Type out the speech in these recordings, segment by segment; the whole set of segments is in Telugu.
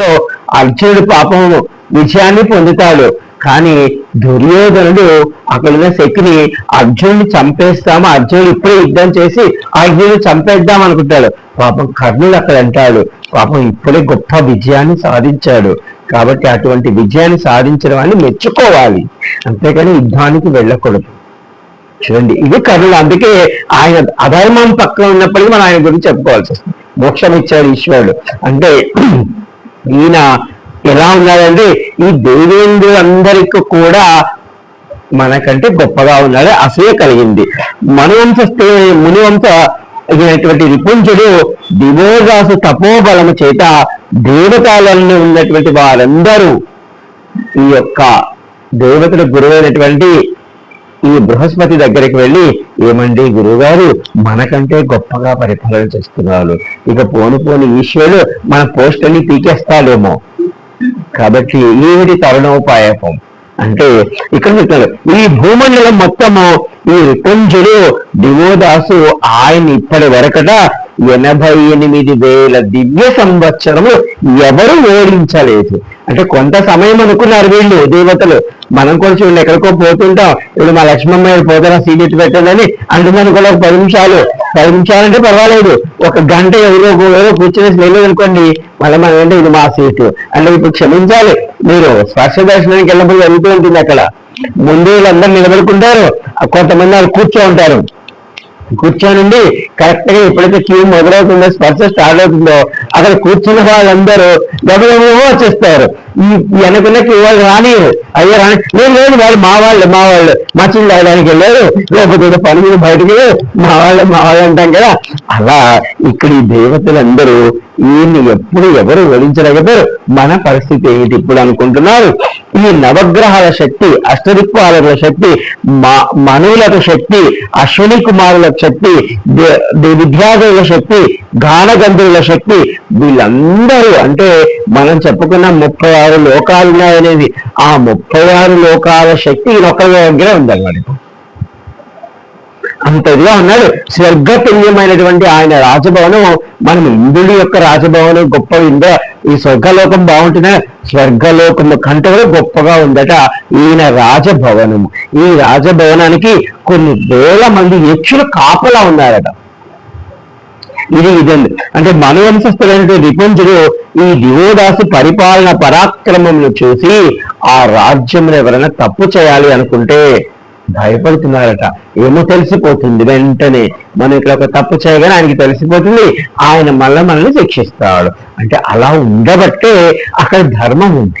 లో అర్జునుడు పాపం విజయాన్ని పొందుతాడు. కానీ దుర్యోధనుడు అక్కడున్న శక్తిని అర్జునుడిని చంపేస్తాము. అర్జునుడు ఇప్పుడే యుద్ధం చేసి అర్జునుడు చంపేద్దాం అనుకుంటాడు. పాపం కర్ణుడు అక్కడ అంటాడు పాపం ఇప్పుడే గొప్ప విజయాన్ని సాధించాడు. కాబట్టి అటువంటి విజయాన్ని సాధించిన వాడిని మెచ్చుకోవాలి. అంతేకాని యుద్ధానికి వెళ్ళకూడదు. చూడండి ఇది కర్ణుడు. అందుకే ఆయన అధర్మం పక్కన ఉన్నప్పటికీ మనం ఆయన గురించి చెప్పుకోవాల్సి వస్తుంది. మోక్షం ఇచ్చాడు ఈశ్వరుడు. అంటే ఈయన ఎలా ఉన్నాడంటే ఈ దేవేంద్రులందరికీ కూడా మనకంటే గొప్పగా ఉన్నాడు అసూయ కలిగింది. మనువంశ మునివంశ అయినటువంటి రిపుంజుడు దివోదాసు తపోబలము చేత దేవతాలలో ఉన్నటువంటి వారందరూ ఈ యొక్క దేవతల గురువైనటువంటి ఈ బృహస్పతి దగ్గరికి వెళ్ళి ఏమండి గురువుగారు మనకంటే గొప్పగా పరిపాలన చేస్తున్నారు. ఇక పోను పోని ఈశ్వరుడు మన పోస్ట్ అని పీకేస్తాడేమో. కాబట్టి ఏమిటి తరుణోపాయపం అంటే ఇక్కడ చెప్తారు ఈ భూమండలం మొత్తము ఈ రుతంజుడు దివోదాసు ఆయన ఇప్పటి వరకట ఎనభై ఎనిమిది వేల దివ్య సంవత్సరము ఎవరు ఓడించలేదు. అంటే కొంత సమయం అనుకున్నారు వీళ్ళు దేవతలు. మనం కొంచెం చూడండి ఎక్కడికో పోతుంటాం. ఇప్పుడు మా లక్ష్మమ్మ పోతారా సీనిట్ పెట్టండి అందుకని కూడా పది నిమిషాలు. పది నిమిషాలు అంటే పర్వాలేదు. ఒక గంట ఎవరో ఎవరో కూర్చొని వెళ్ళలేదు అనుకోండి. మళ్ళీ మనం అంటే ఇది మా సీటు. అంటే ఇప్పుడు క్షమించాలి. మీరు స్పర్శ దర్శనానికి వెళ్ళినప్పుడు జరుగుతూ ఉంటుంది అక్కడ. ముందు వీళ్ళందరూ నిలబడుకుంటారు. కొంతమంది వాళ్ళు కూర్చో ఉంటారు. కూర్చోనండి. కరెక్ట్గా ఎప్పుడైతే క్యూ మొదలవుతుందో స్పర్శ స్టార్ట్ అవుతుందో అక్కడ కూర్చున్న వాళ్ళందరూ గబగబో వచ్చేస్తారు. ఈ వెనకున్న క్యూ వాళ్ళు రానియరు. అయ్యో రాని లేదు లేదు వాళ్ళు మా వాళ్ళు మా వాళ్ళు. మా చిల్లు తాగడానికి వెళ్ళారు. లేకపోతే పని మీద బయటకు మా వాళ్ళు మా వాళ్ళు అంటాం కదా. అలా ఇక్కడ ఈ దేవతలందరూ ఈయన్ని ఎప్పుడు ఎవరు ఓడించలేకపోయారు మన పరిస్థితి ఏమిటి ఇప్పుడు అనుకుంటున్నారు? ఈ నవగ్రహాల శక్తి అష్టదిక్పాలకుల శక్తి మా- మనువులకు శక్తి అశ్విని కుమారుల శక్తి దే- విద్యాదేవుల శక్తి గానగంధువుల శక్తి వీళ్ళందరూ అంటే మనం చెప్పుకున్న ముప్పై ఆరు లోకాలు ఉన్నాయనేది ఆ ముప్పై ఆరు లోకాల శక్తి ఈయనొక్కరి దగ్గర ఉందన్నమాట ఇప్పుడు. అంత ఇదిగా ఉన్నాడు. స్వర్గతుల్యమైనటువంటి ఆయన రాజభవనం మనం ఇంద్రుడి యొక్క రాజభవనం గొప్ప ఇంద్ర ఈ స్వర్గలోకం బాగుంటున్నా స్వర్గలోకము కంటే కూడా గొప్పగా ఉందట ఈయన రాజభవనము. ఈ రాజభవనానికి కొన్ని వేల మంది యక్షులు కాపలా ఉన్నారట. ఇది ఇదండి. అంటే మనవంశస్థులైనటువంటి రిపుంజుడు ఈ దివోదాసు పరిపాలన పరాక్రమమును చూసి ఆ రాజ్యమును ఎవరైనా తప్పు చేయాలి అనుకుంటే భయపడుతున్నారట. ఏమో తెలిసిపోతుంది వెంటనే. మనం ఇక్కడ ఒక తప్పు చేయగానే ఆయనకి తెలిసిపోతుంది. ఆయన మళ్ళీ మనల్ని శిక్షిస్తాడు. అంటే అలా ఉండబట్టే అక్కడ ధర్మం ఉంది.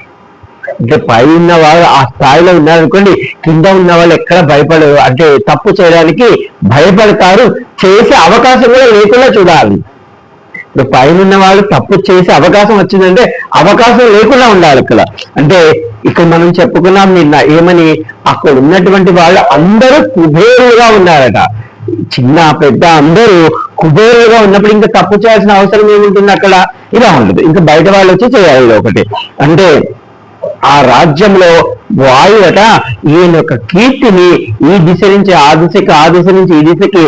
అంటే పై ఉన్న వాళ్ళు ఆ స్థాయిలో ఉన్నారనుకోండి కింద ఉన్న వాళ్ళు ఎక్కడ భయపడరు. అంటే తప్పు చేయడానికి భయపడతారు. చేసే అవకాశం కూడా లేకుండా చూడాలి. ఇప్పుడు పైన ఉన్న వాళ్ళు తప్పు చేసే అవకాశం వచ్చిందంటే అవకాశం లేకుండా ఉండాలి ఇక్కడ. అంటే ఇక్కడ మనం చెప్పుకున్నాం నిన్న ఏమని అక్కడ ఉన్నటువంటి వాళ్ళు అందరూ కుబేరులుగా ఉన్నారట. చిన్న పెద్ద అందరూ కుబేరులుగా ఉన్నప్పుడు ఇంకా తప్పు చేయాల్సిన అవసరం ఏముంటుంది అక్కడ? ఇలా ఉండదు ఇంకా బయట వాళ్ళు వచ్చి చేయాలి ఒకటి. అంటే ఆ రాజ్యంలో వాయువట ఈయన యొక్క కీర్తిని ఈ దిశ నుంచి ఆ దిశకి ఆ దిశ నుంచి ఈ దిశకి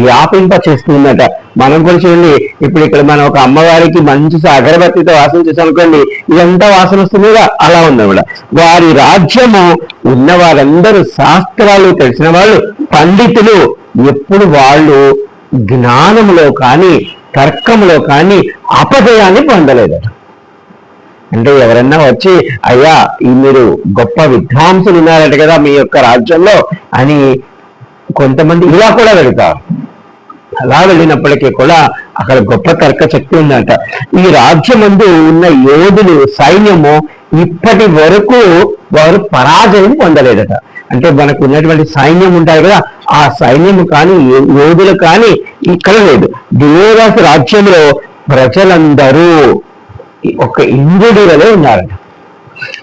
వ్యాపింప చేస్తుందట మనం కూడా చూడండి ఇప్పుడు ఇక్కడ మనం ఒక అమ్మవారికి మంచి అగరబత్తితో వాసన చేసాం అనుకోండి ఇదంతా వాసన వస్తుంది కదా అలా ఉంది కూడా వారి రాజ్యము ఉన్న వారందరూ శాస్త్రాలు తెలిసిన వాళ్ళు పండితులు ఎప్పుడు వాళ్ళు జ్ఞానంలో కానీ తర్కంలో కానీ అపజయాన్ని పొందలేదట. అంటే ఎవరన్నా వచ్చి అయ్యా ఈ మీరు గొప్ప విద్వాంసులు ఉన్నారట కదా మీ యొక్క రాజ్యంలో అని కొంతమంది ఇలా కూడా వెళ్తారు. అలా వెళ్ళినప్పటికీ కూడా అక్కడ గొప్ప తర్క శక్తి ఉందంట. ఈ రాజ్యమందు ఉన్న యోధులు సైన్యము ఇప్పటి వరకు వారు పరాజయం పొందలేదట. అంటే మనకు ఉన్నటువంటి సైన్యం ఉంటారు కదా. ఆ సైన్యము కానీ యోధులు కానీ ఇక్కడ లేదు. దేవదాసు రాజ్యంలో ప్రజలందరూ ఒక ఇంద్రుడి వలె ఉన్నారట.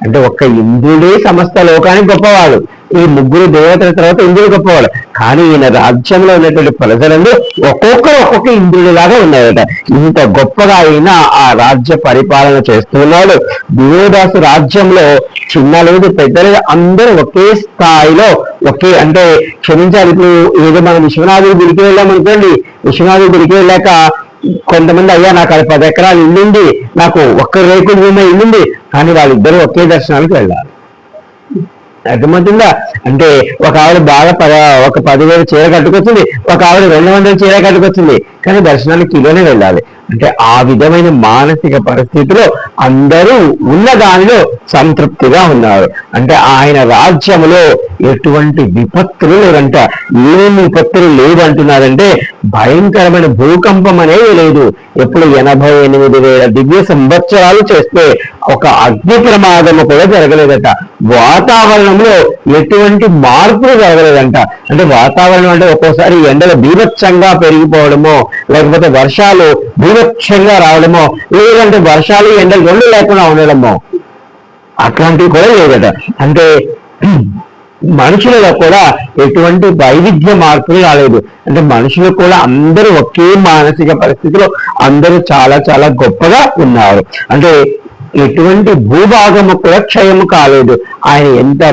అంటే ఒక్క ఇంద్రుడే సమస్త లోకానికి గొప్పవాడు. ఈ ముగ్గురు దేవతల తర్వాత ఇంద్రుడు గొప్పవాడు. కానీ ఈయన రాజ్యంలో ఉన్నటువంటి ప్రజలందరూ ఒక్కొక్కరు ఒక్కొక్క ఇంద్రుడిలాగా ఉన్నారట. ఇంత గొప్పగా అయినా ఆ రాజ్య పరిపాలన చేస్తున్నాడు. దేవదాసు రాజ్యంలో చిన్న లేదు పెద్ద లేదు అందరూ ఒకే స్థాయిలో ఒకే అంటే క్షమించాలి. ఇప్పుడు ఏదో మనం విశ్వనాథుడి గుడికి వెళ్ళాం అనుకోండి విశ్వనాథుడి గుడికి వెళ్ళాక కొంతమంది అయ్యా నాకు అది పది ఎకరాలు ఇల్లుంది నాకు ఒక్క రేకుల భూమి ఇల్లుంది కానీ వాళ్ళిద్దరూ ఒకే దర్శనానికి వెళ్ళాలి. అర్థమవుతుందా? అంటే ఒక ఆవిడ బాగా పద ఒక పదివేలు చీర కట్టుకొచ్చింది ఒక ఆవిడ రెండు వందల చీర కట్టుకొచ్చింది కానీ దర్శనానికి కిలోనే వెళ్ళాలి. అంటే ఆ విధమైన మానసిక పరిస్థితిలో అందరూ ఉన్న దానిలో సంతృప్తిగా ఉన్నారు. అంటే ఆయన రాజ్యములో ఎటువంటి విపత్తులు లేదంట ఏమి విపత్తులు లేవంటున్నారంటే భయంకరమైన భూకంపం అనేది లేదు. ఎప్పుడు ఎనభై ఎనిమిది వేల దివ్య సంవత్సరాలు చేస్తే ఒక అగ్ని ప్రమాదము కూడా జరగలేదట. వాతావరణంలో ఎటువంటి మార్పులు జరగలేదంట. అంటే వాతావరణం అంటే ఒక్కోసారి ఎండలు బీభత్సంగా పెరిగిపోవడమో లేకపోతే వర్షాలు బీభత్సంగా రావడమో లేదంటే వర్షాలు ఎండలు రెండు లేకుండా ఉండడమో అట్లాంటివి కూడా లేదట. అంటే మనుషులలో కూడా ఎటువంటి వైవిధ్య మార్పులు రాలేదు. అంటే మనుషులు కూడా అందరూ ఒకే మానసిక పరిస్థితిలో అందరూ చాలా చాలా గొప్పగా ఉన్నారు. అంటే ఎటువంటి భూభాగము కూడా క్షయము కాలేదు. ఆయన ఎంత